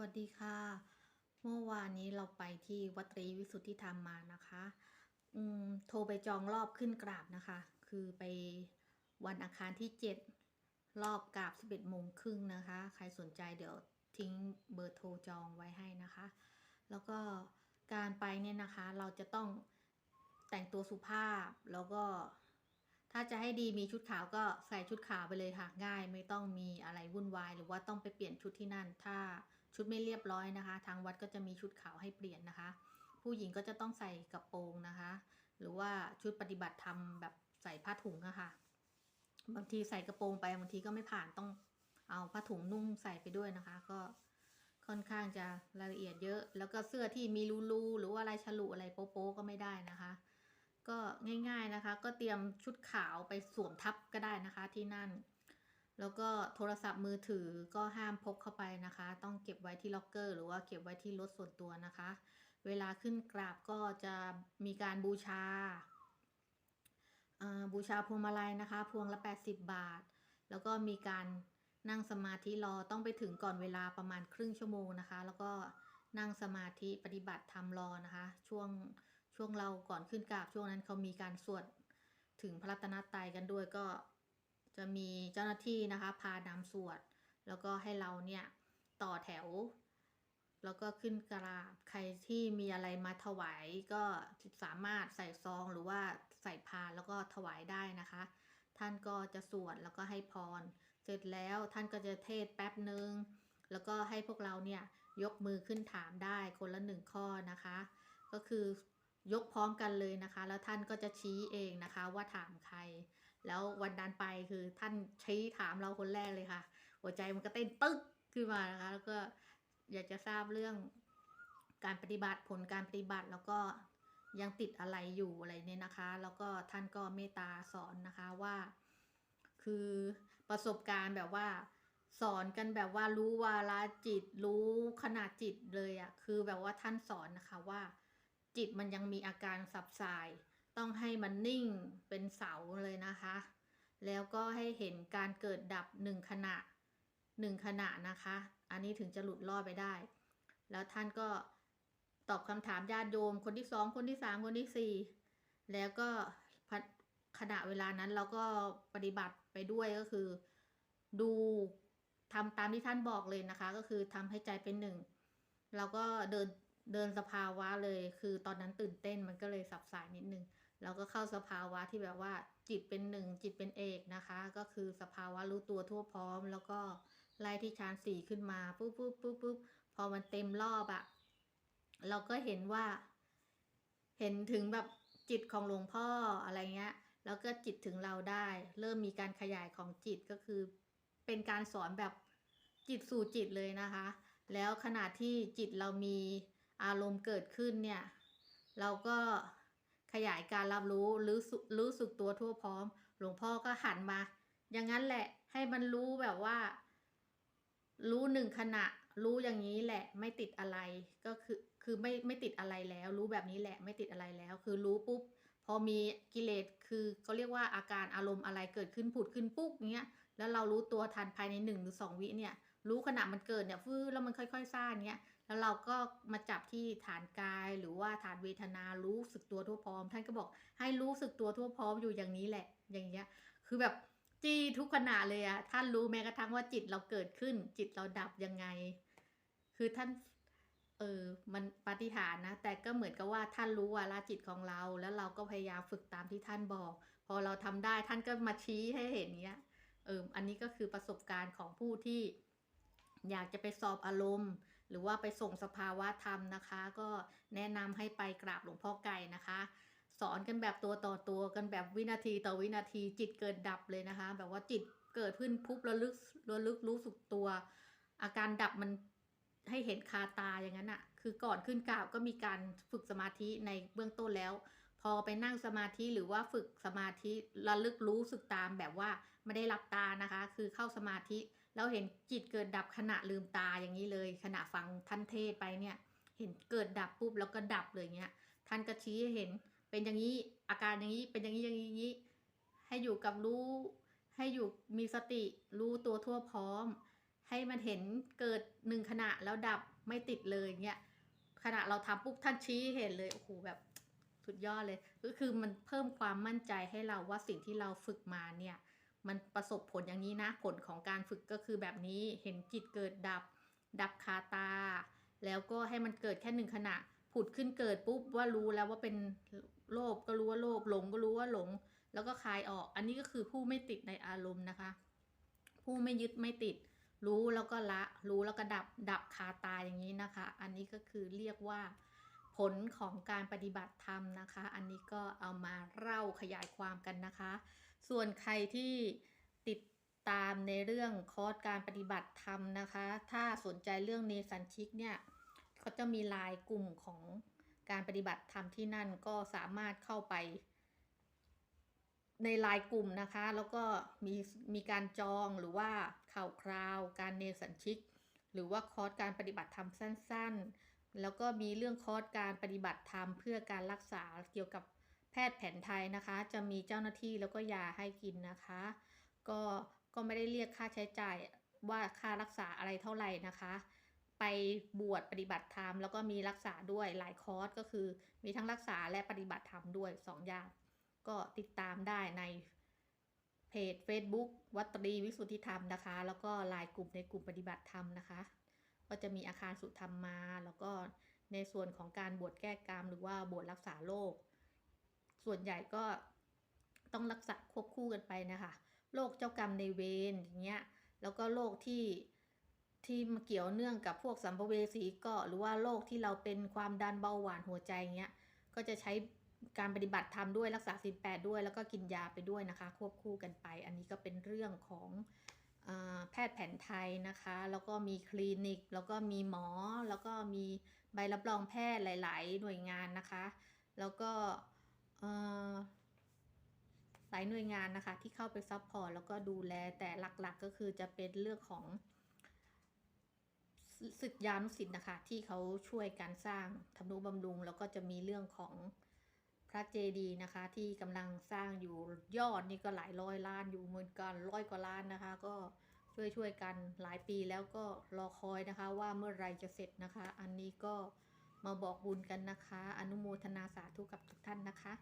วัสดีค่ะ เมื่อวานนี้เราไปที่วัดตรีวิสุทธิธรรมมานะคะอืมโทรไปจองรอบขึ้นกราบนะคะ คือไปวันอังคารที่ 7 รอบกราบ11โมงครึ่งนะคะ ใครสนใจเดี๋ยวทิ้งเบอร์โทรจองไว้ให้นะคะ แล้วก็การไปเนี่ยนะคะเราจะต้องแต่งตัวสุภาพแล้วก็ ถ้าจะให้ดีมีชุดขาวก็ใส่ชุดขาวไปเลยค่ะ ง่ายไม่ต้องมีอะไรวุ่นวาย หรือว่าต้องไปเปลี่ยนชุดที่นั่น ถ้าชุดไม่เรียบร้อยนะคะ ทางวัดก็จะมีชุดขาวให้เปลี่ยนนะคะ ผู้หญิงก็จะต้องใส่กระโปรงนะคะ หรือว่าชุดปฏิบัติธรรมแบบใส่ผ้าถุงอะค่ะ บางทีใส่กระโปรงไปบางทีก็ไม่ผ่านต้องเอาผ้าถุงนุ่งใส่ไปด้วยนะคะ ก็ค่อนข้างจะรายละเอียดเยอะ แล้วก็เสื้อที่มีรูๆหรือว่าลายฉลุอะไรโป๊ะๆก็ไม่ได้นะคะ ก็ง่ายๆนะคะ ก็เตรียมชุดขาวไปสวมทับก็ได้นะคะที่นั่น แล้วก็โทรศัพท์มือถือก็ห้ามพกเข้าไปนะคะ ต้องเก็บไว้ที่ล็อกเกอร์ หรือว่าเก็บไว้ที่รถส่วนตัวนะคะ เวลาขึ้นกราบก็จะมีการบูชาบูชาพวงมาลัยนะคะ พวงละ 80 บาท แล้วก็มีการนั่งสมาธิรอต้องไปถึงก่อนเวลาประมาณครึ่งชั่วโมงนะคะ แล้วก็นั่งสมาธิปฏิบัติธรรมรอนะคะ ช่วง ช่วงเราก่อนขึ้นกราบช่วงนั้นเขามีการสวดถึงพระรัตนตรัยกันด้วยก็จะมีเจ้าหน้าที่นะคะ พานำสวด แล้วก็ให้เราเนี่ยต่อแถว แล้วก็ขึ้นกราบใครที่มีอะไรมาถวายก็สามารถใส่ซองหรือว่าใส่พานแล้วก็ถวายได้นะคะ ท่านก็จะสวดแล้วก็ให้พร เสร็จแล้วท่านก็จะเทศแป๊บหนึ่งแล้วก็ให้พวกเราเนี่ยยกมือขึ้นถามได้คนละหนึ่งข้อนะคะ ก็คือ ยกพร้อมกันเลยนะคะ แล้วท่านก็จะชี้เองนะคะว่าถามใคร แล้ววันนั้นไปคือท่านชี้ถามเราคนแรกเลยค่ะ หัวใจมันก็เต้นตึ๊กขึ้นมานะคะ แล้วก็อยากจะทราบเรื่องการปฏิบัติผลการปฏิบัติแล้วก็ยังติดอะไรอยู่อะไรเนี่ยนะคะ แล้วก็ท่านก็เมตตาสอนนะคะว่า คือประสบการณ์แบบว่าสอนกันแบบว่ารู้วาระจิตรู้ขนาดจิตเลยอะคือแบบว่าท่านสอนนะคะว่า จิตมันยังมีอาการสับสาย ต้องให้มันนิ่งเป็นเสาเลยนะคะ แล้วก็ให้เห็นการเกิดดับหนึ่งขณะหนึ่งขณะนะคะ อันนี้ถึงจะหลุดรอดไปได้ แล้วท่านก็ตอบคำถามญาติโยม คนที่สองคนที่สามคนที่สี่แล้วก็ขณะเวลานั้นเราก็ปฏิบัติไปด้วยก็คือ ดูทำตามที่ท่านบอกเลยนะคะ ก็คือทำให้ใจเป็นหนึ่งเราก็เดิน เดินสภาวะเลย คือตอนนั้นตื่นเต้นมันก็เลยสับสายนิดนึงเราก็เข้าสภาวะที่แบบว่า จิตเป็นหนึ่งจิตเป็นเอกนะคะ ก็คือสภาวะรู้ตัวทั่วพร้อม แล้วก็ไล่ที่ฌานสี่ขึ้นมาปุ๊บปุ๊บปุ๊บปุ๊บพอมันเต็มรอบอะเราก็เห็นว่า เห็นถึงแบบจิตของหลวงพ่ออะไรเงี้ย แล้วก็จิตถึงเราได้ เริ่มมีการขยายของจิตก็คือ เป็นการสอนแบบจิตสู่จิตเลยนะคะ แล้วขณะที่จิตเรามี อารมณ์เกิดขึ้นเนี่ย เราก็ขยายการรับรู้รู้สึกรู้สึกตัวทั่วพร้อม หลวงพ่อก็หันมา อย่างนั้นแหละให้มันรู้แบบว่า รู้หนึ่งขณะ รู้อย่างนี้แหละ ไม่ติดอะไรก็คือคือไม่ไม่ติดอะไรแล้ว รู้แบบนี้แหละไม่ติดอะไรแล้ว คือรู้ปุ๊บพอมีกิเลสคือเขาเรียกว่าอาการอารมณ์อะไรเกิดขึ้นผุดขึ้นปุ๊บเนี้ยแล้วเรารู้ตัวทันภายในหนึ่งหรือสองวิเนี่ย รู้ขณะมันเกิดเนี่ยฟื้แล้วมันค่อยๆซ่าเนี้ย แล้วเราก็มาจับที่ฐานกายหรือว่าฐานเวทนารู้สึกตัวทั่วพร้อม ท่านก็บอกให้รู้สึกตัวทั่วพร้อมอยู่อย่างนี้แหละ อย่างเงี้ย คือแบบจี้ทุกขณะเลยอะท่านรู้แม้กระทั่งว่าจิตเราเกิดขึ้น จิตเราดับยังไง คือท่านเออ มันปฏิหารนะ แต่ก็เหมือนกับว่าท่านรู้วาระจิตของเรา แล้วเราก็พยายามฝึกตามที่ท่านบอก พอเราทำได้ท่านก็มาชี้ให้เห็นเนี้ย เออ อันนี้ก็คือประสบการณ์ของผู้ที่ อยากจะไปสอบอารมณ์ หรือว่าไปส่งสภาวะธรรมนะคะ ก็แนะนำให้ไปกราบหลวงพ่อไก่นะคะ สอนกันแบบตัวต่อตัวกันแบบวินาทีต่อวินาทีจิตเกิดดับเลยนะคะ แบบว่าจิตเกิดขึ้นปุ๊บระลึกระลึกรู้สึกตัว อาการดับมันให้เห็นคาตาอย่างนั้นอะคือก่อนขึ้นกราบก็มีการฝึกสมาธิในเบื้องต้นแล้ว พอไปนั่งสมาธิหรือว่าฝึกสมาธิระลึกรู้สึกตามแบบว่าไม่ได้หลับตานะคะ คือเข้าสมาธิ แล้วเห็นจิตเกิดดับขณะลืมตาอย่างนี้เลย ขณะฟังท่านเทศไปเนี่ย เห็นเกิดดับปุ๊บแล้วก็ดับเลยเงี้ยท่านก็ชี้ให้เห็นเป็นอย่างนี้อาการอย่างนี้เป็นอย่างนี้อย่างนี้ ให้อยู่กับรู้ ให้อยู่มีสติรู้ตัวทั่วพร้อม ให้มันเห็นเกิดหนึ่งขณะแล้วดับไม่ติดเลยเงี้ยขณะเราทำปุ๊บท่านชี้เห็นเลยโอ้โหแบบสุดยอดเลย ก็คือมันเพิ่มความมั่นใจให้เราว่าสิ่งที่เราฝึกมาเนี่ย มันประสบผลอย่างนี้นะ ผลของการฝึกก็คือแบบนี้เห็นจิตเกิดดับ ดับคาตา แล้วก็ให้มันเกิดแค่หนึ่งขณะ ผุดขึ้นเกิดปุ๊บว่ารู้แล้วว่าเป็นโลภก็รู้ว่าโลภหลงก็รู้ว่าหลง แล้วก็คลายออก อันนี้ก็คือผู้ไม่ติดในอารมณ์นะคะ ผู้ไม่ยึดไม่ติด รู้แล้วก็ละ รู้แล้วก็ดับดับคาตาอย่างนี้นะคะ อันนี้ก็คือเรียกว่าผลของการปฏิบัติธรรมนะคะ อันนี้ก็เอามาเล่าขยายความกันนะคะ ส่วนใครที่ติดตามในเรื่องคอร์สการปฏิบัติธรรมนะคะ ถ้าสนใจเรื่องเนสันชิกเนี่ยเขาจะมีไลายกลุ่มของการปฏิบัติธรรมที่นั่นก็สามารถเข้าไป ในไลายกลุ่มนะคะ แล้วก็มีมีการจองหรือว่าข่าวคราว การเนสันชิก หรือว่าคอร์สการปฏิบัติธรรมสั้น ๆ แล้วก็มีเรื่องคอร์สการปฏิบัติธรรมเพื่อการรักษาเกี่ยวกับ ทย์แผนไทยนะคะ จะมีเจ้าหน้าที่แล้วก็ยาให้กินนะคะ ก็ก็ไม่ได้เรียกค่าใช้จ่ายว่าค่ารักษาอะไรเท่าไหร่นะคะ ไปบวชปฏิบัติธรรมแล้วก็มีรักษาด้วยหลายคอร์สก็คือ มีทั้งรักษาและปฏิบัติธรรมด้วยสองอย่าง ก็ติดตามได้ในเพจ Facebook วัตรีวิสุทธิธรรมนะคะ แล้วก็ไลน์กลุ่มในกลุ่มปฏิบัติธรรมนะคะ ก็จะมีอาคารสุธรรมมา แล้วก็ในส่วนของการบวชแก้กรรมหรือว่าบวชรักษาโรค ส่วนใหญ่ก็ต้องรักษาควบคู่กันไปนะคะโรคเจ้ากรรมในเวรอย่างเงี้ยแล้วก็โรคที่ที่มาเกี่ยวเนื่องกับพวกสัมภเวสีก็หรือว่าโรคที่เราเป็นความดันเบาหวานหัวใจเงี้ยก็จะใช้การปฏิบัติธรรมด้วยรักษาศีลแปดด้วยแล้วก็กินยาไปด้วยนะคะ ควบคู่กันไป อันนี้ก็เป็นเรื่องของอแพทย์แผนไทยนะคะ แล้วก็มีคลินิก แล้วก็มีหมอ แล้วก็มีใบรับรองแพทย์หลาย ๆ หน่วยงานนะคะ แล้วก็ หลายหน่วยงานนะคะที่เข้าไปซัพพอร์ตแล้วก็ดูแลแต่หลักๆก็คือจะเป็นเรื่องของศึกยานุสิทธิ์นะคะ ที่เขาช่วยการสร้างทำนุบำรุง แล้วก็จะมีเรื่องของพระเจดีนะคะ ที่กำลังสร้างอยู่ยอดนี่ก็หลายร้อยล้านอยู่เหมือนกันร้อยกว่าล้านนะคะ ก็ช่วยช่วยกันหลายปีแล้วก็รอคอยนะคะ ว่าเมื่อไรจะเสร็จนะคะ อันนี้ก็ มาบอกบุญกันนะคะ อนุโมทนาสาธุกับทุกท่านนะคะ